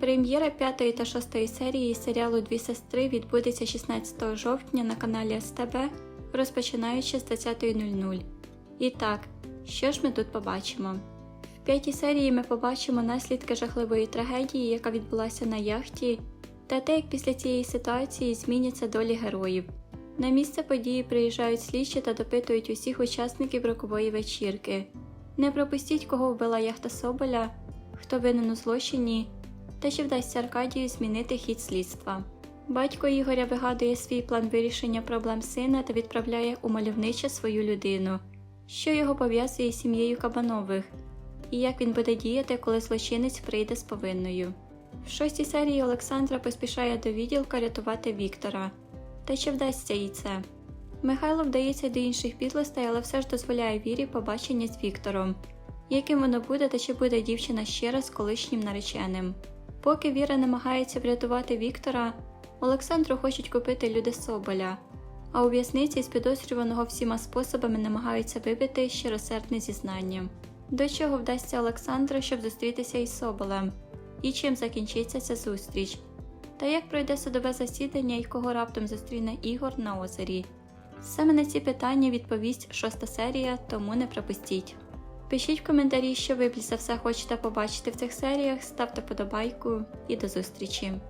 Прем'єра п'ятої та шостої серії серіалу Дві сестри відбудеться 16 жовтня на каналі СТБ, розпочинаючи з 20.00. І так, що ж ми тут побачимо? В п'ятій серії ми побачимо наслідки жахливої трагедії, яка відбулася на яхті, та те, як після цієї ситуації зміняться долі героїв. На місце події приїжджають слідчі та допитують усіх учасників рокової вечірки. Не пропустіть, кого вбила яхта Соболя, хто винен у злочині, та чи вдасться Аркадію змінити хід слідства. Батько Ігоря вигадує свій план вирішення проблем сина та відправляє у мальовниче свою людину, що його пов'язує з сім'єю Кабанових, і як він буде діяти, коли злочинець прийде з повинною. В шостій серії Олександра поспішає до відділка рятувати Віктора. Та чи вдасться їй це? Михайло вдається до інших підлостей, але все ж дозволяє Вірі побачення з Віктором, яким воно буде та чи буде дівчина ще раз колишнім нареченим. Поки Віра намагається врятувати Віктора, Олександру хочуть купити люди Соболя, а у в'язниці з підозрюваного всіма способами намагаються вибити щиросердне зізнання. До чого вдасться Олександру, щоб зустрітися із Соболем? І чим закінчиться ця зустріч? Та як пройде судове засідання і кого раптом зустріне Ігор на озері? Саме на ці питання відповість шоста серія, тому не пропустіть. Пишіть в коментарі, що ви більше за все хочете побачити в цих серіях, ставте подобайку і до зустрічі!